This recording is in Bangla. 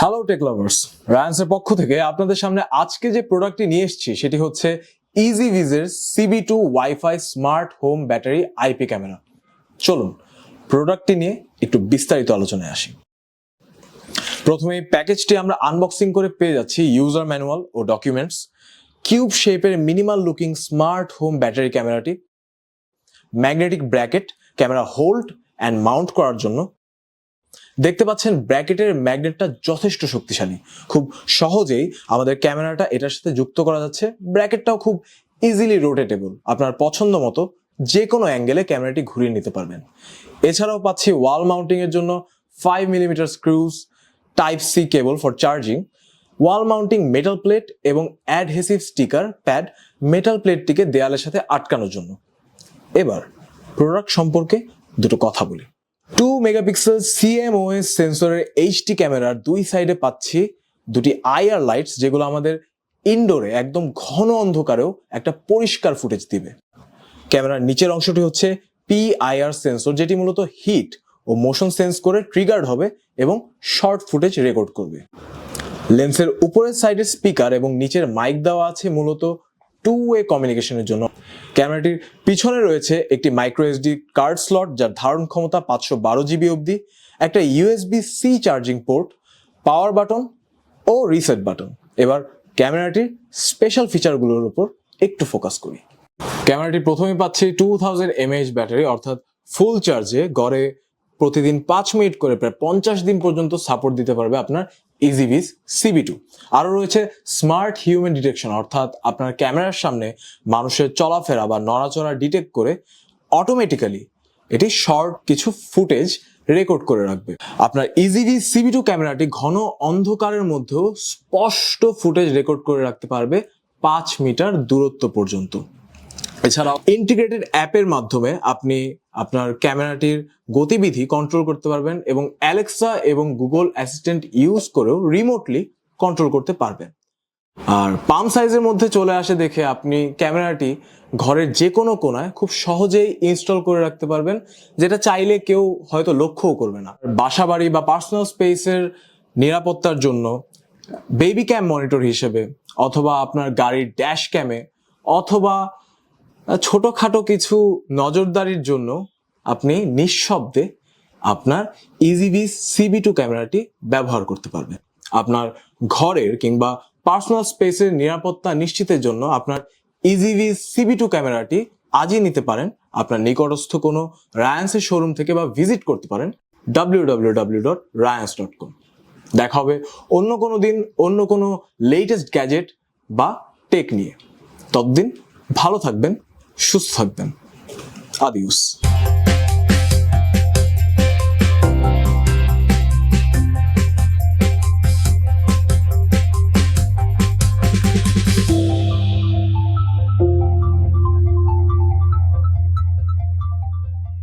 হ্যালো টেক লাভার্স রায়ান্সের পক্ষ থেকে আপনাদের সামনে আজকে যে প্রোডাক্টটি নিয়ে এসেছি, সেটি হচ্ছে ইজি ভিজের CB two WiFi smart home battery IP camera চলুন প্রোডাক্টটি নিয়ে একটু বিস্তারিত আলোচনায় আসি। প্রথমে প্যাকেজটি আমরা আনবক্সিং করে পেয়ে যাচ্ছি ইউজার ম্যানুয়াল ও ডকুমেন্টস কিউব শেপের minimal looking smart home battery ক্যামেরাটি magnetic bracket camera hold and mount করার জন্য দেখতে পাচ্ছেন ব্র্যাকেটের ম্যাগনেটটা যথেষ্ট শক্তিশালী। খুব সহজেই আমাদের ক্যামেরাটা এটার সাথে যুক্ত করা যাচ্ছে। ব্র্যাকেটটাও খুব ইজিলি রোটেটেবল আপনার পছন্দ মতো যে কোনো অ্যাঙ্গেলে ক্যামেরাটি ঘুরিয়ে নিতে পারবেন। এছাড়াও পাচ্ছি ওয়াল মাউন্টিং এর জন্য five millimetre screws type C cable for charging wall mounting metal plate এবং অ্যাডহেসিভ স্টিকার প্যাড মেটাল প্লেটটিকে দেয়ালের সাথে আটকানোর জন্য। এবার প্রোডাক্ট সম্পর্কে দুটো কথা বলি। টু মেগাপিক্সেল সিএমওএস সেন্সরের এইচডি ক্যামেরার দুই সাইডে পাচ্ছি দুটি আইআর লাইটস যেগুলো আমাদের ইনডোরে একদম ঘন অন্ধকারেও একটা পরিষ্কার ফুটেজ দিবে। ক্যামেরার নিচের অংশটি হচ্ছে পিআইআর সেন্সর যেটি মূলত হিট ও মোশন সেন্স করে ট্রিগার্ড হবে এবং শর্ট ফুটেজ রেকর্ড করবে। লেন্সের উপরের সাইডে স্পিকার এবং নিচের মাইক দেওয়া আছে, মূলত টু ওয়ে কমিউনিকেশনের জন্য। ক্যামেরাটির পিছনে রয়েছে একটি মাইক্রো এসডি কার্ড স্লট যার ধারণ ক্ষমতা পাঁচশো বারো জিবি অবধি, একটা USB C charging port power button ও রিসেট বাটন এবার ক্যামেরাটির স্পেশাল ফিচারগুলোর উপর একটু ফোকাস করি। ক্যামেরাটি প্রথমে পাচ্ছি টু থাউজেন্ড এমএইচ ব্যাটারি অর্থাৎ ফুল চার্জে গড়ে প্রতিদিন পাঁচ মিনিট করে প্রায় পঞ্চাশ দিন পর্যন্ত সাপোর্ট দিতে পারবে আপনার ইজিভিস সিবি টু আরও রয়েছে স্মার্ট হিউম্যান ডিটেকশন অর্থাৎ আপনার ক্যামেরার সামনে মানুষের চলাফেরা বা নড়াচড়া ডিটেক্ট করে অটোমেটিক্যালি এটি শর্ট কিছু ফুটেজ রেকর্ড করে রাখবে। আপনার ইজিভি সিবি টু ক্যামেরাটি ঘন অন্ধকারের মধ্যেও স্পষ্ট ফুটেজ রেকর্ড করে রাখতে পারবে পাঁচ মিটার দূরত্ব পর্যন্ত। এছাড়াও ইন্টিগ্রেটেড অ্যাপের মাধ্যমে আপনি আপনার ক্যামেরাটির গতিবিধি কন্ট্রোল করতে পারবেন এবং অ্যালেক্সা এবং গুগল অ্যাসিস্ট্যান্ট ইউজ করেও রিমোটলি কন্ট্রোল করতে পারবেন। আর পাম সাইজের মধ্যে চলে আসে দেখে আপনি ক্যামেরাটি ঘরের যে কোনো কোনায় খুব সহজেই ইনস্টল করে রাখতে পারবেন, যেটা চাইলে কেউ হয়তো লক্ষ্যও করবে না। বাসা বাড়ি বা পার্সোনাল স্পেসের নিরাপত্তার জন্য বেবি ক্যাম মনিটর হিসেবে অথবা আপনার গাড়ির ড্যাশ ক্যামে অথবা ছোটখাটো কিছু নজরদারির জন্য আপনি নিঃশব্দে আপনার ইজিভি সিবি টু ক্যামেরাটি ব্যবহার করতে পারবেন। আপনার ঘরের কিংবা পার্সোনাল স্পেসের নিরাপত্তা নিশ্চিতের জন্য আপনার ইজিভি সিবি টু ক্যামেরাটি আজই নিতে পারেন। আপনার নিকটস্থ কোনো রায়ান্সের শোরুম থেকে বা ভিজিট করতে পারেন W W W dot Ryans dot com দেখা হবে অন্য কোনো দিন, অন্য কোনো লেটেস্ট গ্যাজেট বা টেক নিয়ে। ততদিন ভালো থাকবেন। সুস্থ থাকবেন। আদিউস।